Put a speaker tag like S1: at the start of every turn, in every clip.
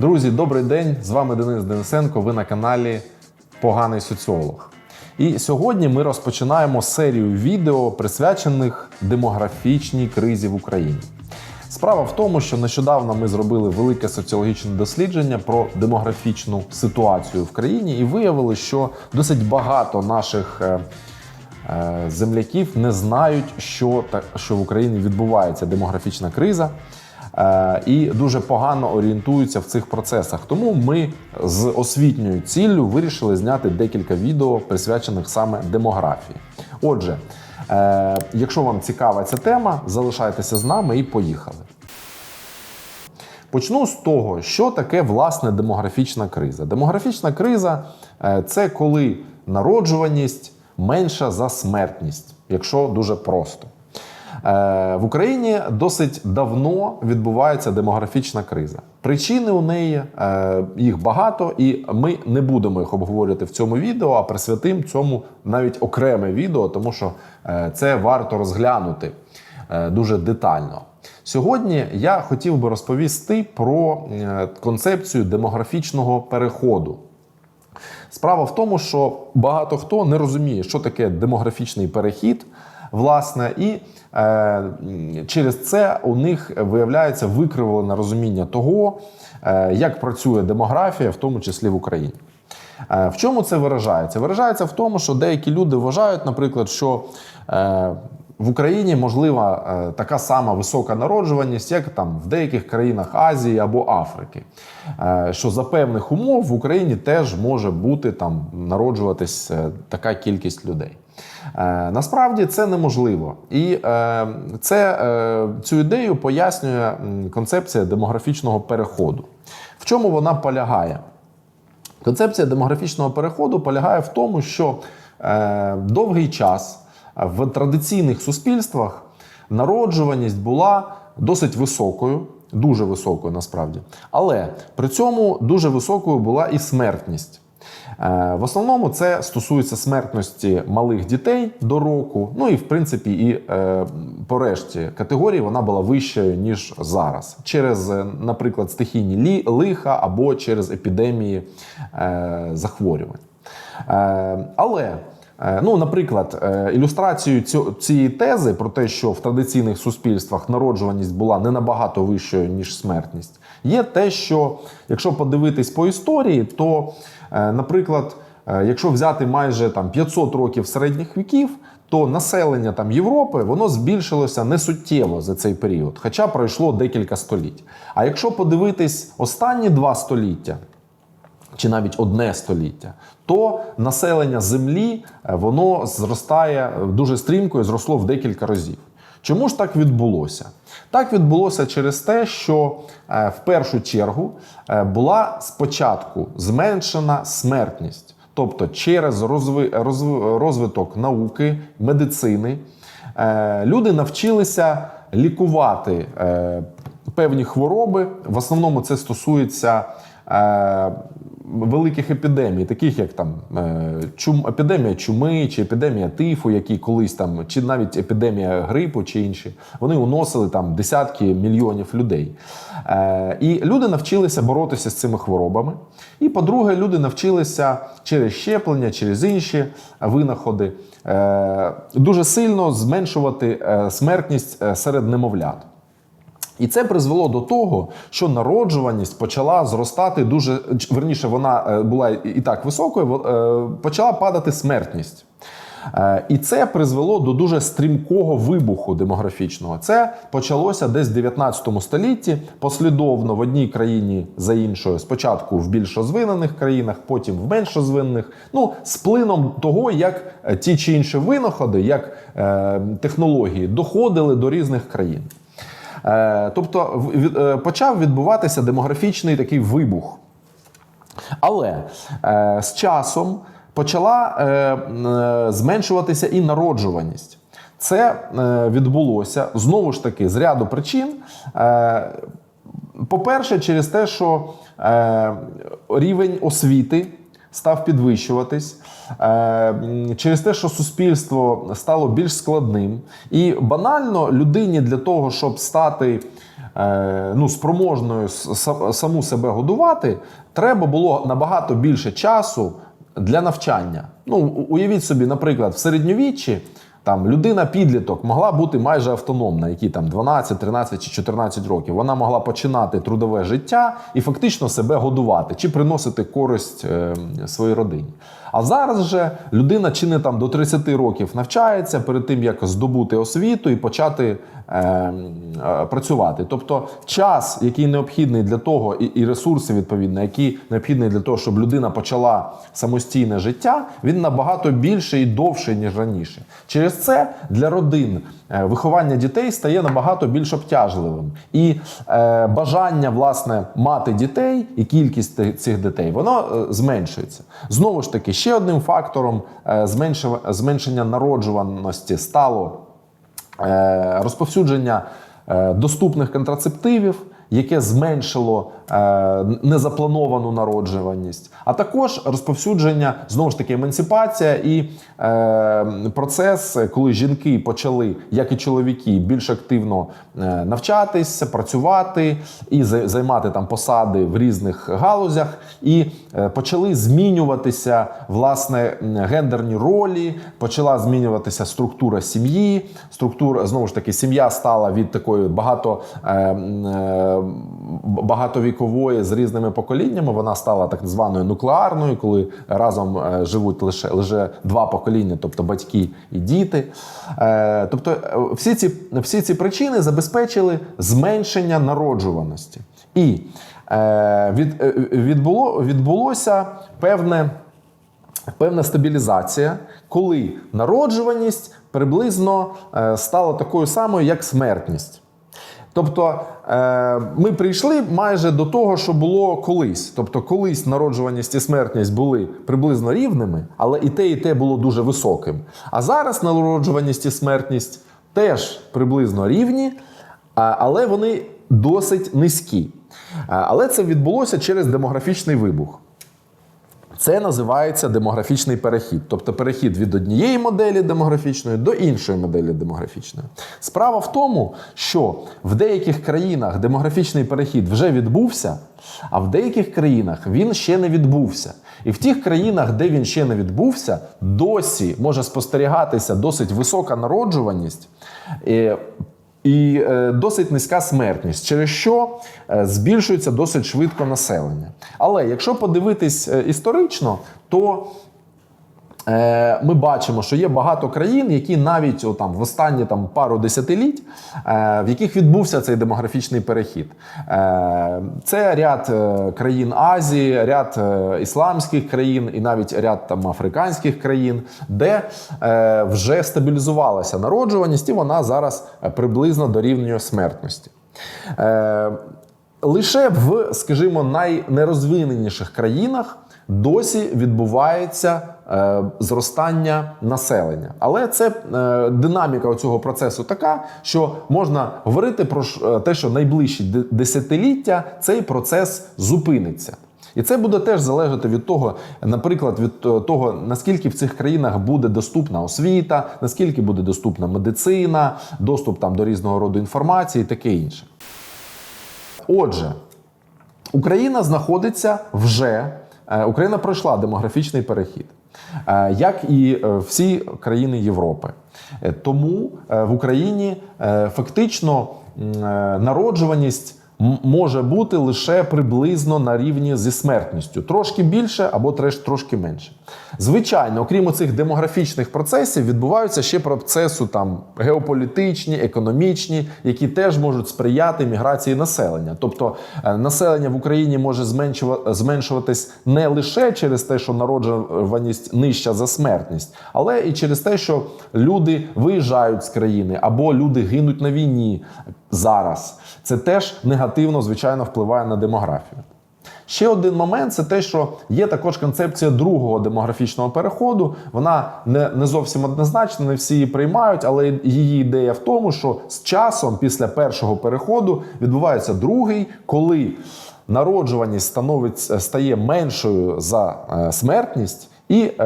S1: Друзі, добрий день! З вами Денис Денисенко. Ви на каналі Поганий соціолог. І сьогодні ми розпочинаємо серію відео, присвячених демографічній кризі в Україні. Справа в тому, що нещодавно ми зробили велике соціологічне дослідження про демографічну ситуацію в країні і виявили, що досить багато наших е, е, земляків не знають, що, що в Україні відбувається демографічна криза. Е, І дуже погано орієнтуються в цих процесах. Тому ми з освітньою ціллю вирішили зняти декілька відео, присвячених саме демографії. Отже, е, якщо вам цікава ця тема, залишайтеся з нами і поїхали. Почну з того, що таке власне демографічна криза. Демографічна криза е, це коли народжуваність менша за смертність, якщо дуже просто. Е, В Україні досить давно відбувається демографічна криза. Причини у неї е, їх багато, і ми не будемо їх обговорювати в цьому відео, а присвятимо цьому навіть окреме відео, тому що е, це варто розглянути дуже детально. Сьогодні я хотів би розповісти про концепцію демографічного переходу. Справа в тому, що багато хто не розуміє, що таке демографічний перехід, власне, і е, через це у них виявляється викривлене розуміння того, е, як працює демографія, в тому числі в Україні. Е, В чому це виражається? Виражається в тому, що деякі люди вважають, наприклад, що е, в Україні можлива е, така сама висока народжуваність, як там в деяких країнах Азії або Африки. Що за певних умов в Україні теж може бути там народжуватись така кількість людей. Е, Насправді це неможливо, і е, це, е, цю ідею пояснює концепція демографічного переходу. В чому вона полягає? Концепція демографічного переходу полягає в тому, що довгий час в традиційних суспільствах народжуваність була досить високою, дуже високою насправді. Але при цьому дуже високою була і смертність. Е, В основному це стосується смертності малих дітей до року. Ну і в принципі, і е, по решті категорії вона була вищою ніж зараз, через, е, наприклад, стихійні лиха або через епідемії захворювань. Але Ну, наприклад, е, ілюстрацією цю- цієї тези про те, що в традиційних суспільствах народжуваність була не набагато вищою ніж смертність, є те, що якщо подивитись по історії, то, е, наприклад, е, якщо взяти майже там 500 років середніх віків, то населення там Європи воно збільшилося несуттєво за цей період, хоча пройшло декілька століть. А якщо подивитись останні два століття, чи навіть одне століття, то населення землі е, воно зростає е, дуже стрімко і зросло в декілька разів. Чому ж так відбулося? Так відбулося через те, що е, в першу чергу була спочатку зменшена смертність, тобто через розвиток науки, медицини, люди навчилися лікувати певні хвороби. В основному це стосується великих епідемій, таких як там е, чум, епідемія чуми чи епідемія тифу, які колись там, чи навіть епідемія грипу чи інші, вони уносили там десятки мільйонів людей. Е, і люди навчилися боротися з цими хворобами. І, по-друге, люди навчилися через щеплення, через інші винаходи е, дуже сильно зменшувати смертність серед немовлят. І це призвело до того, що народжуваність почала зростати дуже верніше, вона е, була і так високою, е, почала падати смертність. Е, І це призвело до дуже стрімкого вибуху демографічного. Це почалося десь в 19 столітті, послідовно в одній країні за іншою. Спочатку в більш розвинених країнах, потім в менш розвинених. Ну, з плином того, як ті чи інші винаходи, як е, технології доходили до різних країн. Е, Тобто е, почав відбуватися демографічний такий вибух. Але е, з часом почала зменшуватися і народжуваність. Це відбулося знову ж таки з ряду причин. По-перше, через те, що рівень освіти став підвищуватись, е, через те, що суспільство стало більш складним. І банально людині для того, щоб стати е, ну, спроможною саму себе годувати, треба було набагато більше часу для навчання. Ну, уявіть собі, наприклад, в середньовіччі там людина-підліток могла бути майже автономна, які там 12, 13 чи 14 років. Вона могла починати трудове життя і фактично себе годувати чи приносити користь е, своїй родині. А зараз же людина чи не там до 30 років навчається перед тим, як здобути освіту і почати е, е, працювати. Тобто час, який необхідний для того, і, і ресурси відповідно, які необхідні для того, щоб людина почала самостійне життя, він набагато більший і довший, ніж раніше. Через це для родин е, виховання дітей стає набагато більш обтяжливим. І е, бажання власне мати дітей і кількість цих дітей воно е, зменшується. Знову ж таки, ще одним фактором е, зменшення народжуваності стало розповсюдження доступних контрацептивів, яке зменшило е, незаплановану народжуваність, а також розповсюдження знову ж таки емансипація і е, процес, коли жінки почали, як і чоловіки, більш активно е, навчатися, працювати і займати там посади в різних галузях, і е, почали змінюватися власне гендерні ролі, почала змінюватися структура сім'ї. Структура знову ж таки, сім'я стала від такої багато, е, е, багатовікової з різними поколіннями. Вона стала так званою нуклеарною, коли разом е, живуть лише, лише два покоління, тобто батьки і діти. Е, Тобто, е, всі ці, всі ці причини забезпечили зменшення народжуваності. І від, відбуло, відбулося певне певна стабілізація, коли народжуваність приблизно стала такою самою, як смертність. Тобто е, ми прийшли майже до того, що було колись. Тобто, колись народжуваність і смертність були приблизно рівними, але і те, і те було дуже високим. А зараз народжуваність і смертність теж приблизно рівні, але вони досить низькі. Але це відбулося через демографічний вибух. Це називається демографічний перехід, тобто перехід від однієї моделі демографічної до іншої моделі демографічної. Справа в тому, що в деяких країнах демографічний перехід вже відбувся, а в деяких країнах він ще не відбувся. І в тих країнах, де він ще не відбувся, досі може спостерігатися досить висока народжуваність. І е, досить низька смертність, через що е, збільшується досить швидко населення. Але якщо подивитись е, історично, то е, ми бачимо, що є багато країн, які навіть о, там, в останні там, пару десятиліть, е, в яких відбувся цей демографічний перехід. Е, це ряд е, країн Азії, ряд е, ісламських країн і навіть ряд там, африканських країн, де е, вже стабілізувалася народжуваність, і вона зараз е, приблизно дорівнює смертності. Е, Лише в, скажімо, найнерозвиненіших країнах досі відбувається зростання населення. Але це е, динаміка цього процесу така, що можна говорити про е, те, що найближчі десятиліття цей процес зупиниться. І це буде теж залежати від того, наприклад, від е, того, наскільки в цих країнах буде доступна освіта, наскільки буде доступна медицина, доступ там до різного роду інформації, і таке інше. Отже, Україна знаходиться вже, е, Україна пройшла демографічний перехід, е, як і е, всі країни Європи. Е, Тому е, в Україні е, фактично е, народжуваність може бути лише приблизно на рівні зі смертністю, трошки більше або трошки менше. Звичайно, окрім цих демографічних процесів, відбуваються ще процеси там геополітичні, економічні, які теж можуть сприяти міграції населення. Тобто е, населення в Україні може зменшуватись не лише через те, що народжуваність нижча за смертність, але і через те, що люди виїжджають з країни або люди гинуть на війні зараз. Це теж негативно, звичайно, впливає на демографію. Ще один момент це те, що є також концепція другого демографічного переходу. Вона не, не зовсім однозначна, не всі її приймають, але її ідея в тому, що з часом після першого переходу відбувається другий, коли народжуваність становить, стає меншою за е, смертність. І е,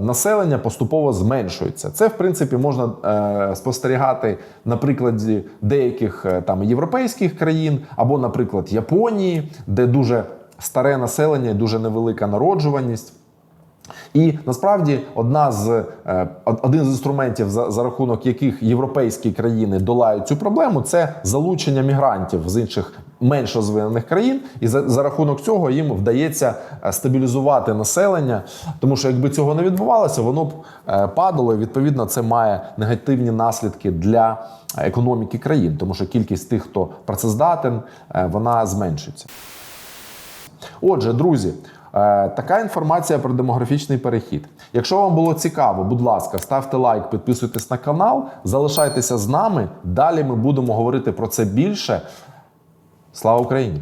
S1: населення поступово зменшується. Це, в принципі, можна е, спостерігати на прикладі деяких е, там європейських країн, або, наприклад, Японії, де дуже старе населення і дуже невелика народжуваність. І насправді одна з е, один з інструментів, за, за рахунок яких європейські країни долають цю проблему, це залучення мігрантів з інших менш розвинених країн, і за, за рахунок цього їм вдається е, стабілізувати населення. Тому що якби цього не відбувалося, воно б е, падало. І відповідно це має негативні наслідки для економіки країн, тому що кількість тих, хто працездатен, е, вона зменшується. Отже, друзі, е, така інформація про демографічний перехід. Якщо вам було цікаво, будь ласка, ставте лайк, підписуйтесь на канал, залишайтеся з нами. Далі ми будемо говорити про це більше. Слава Україні!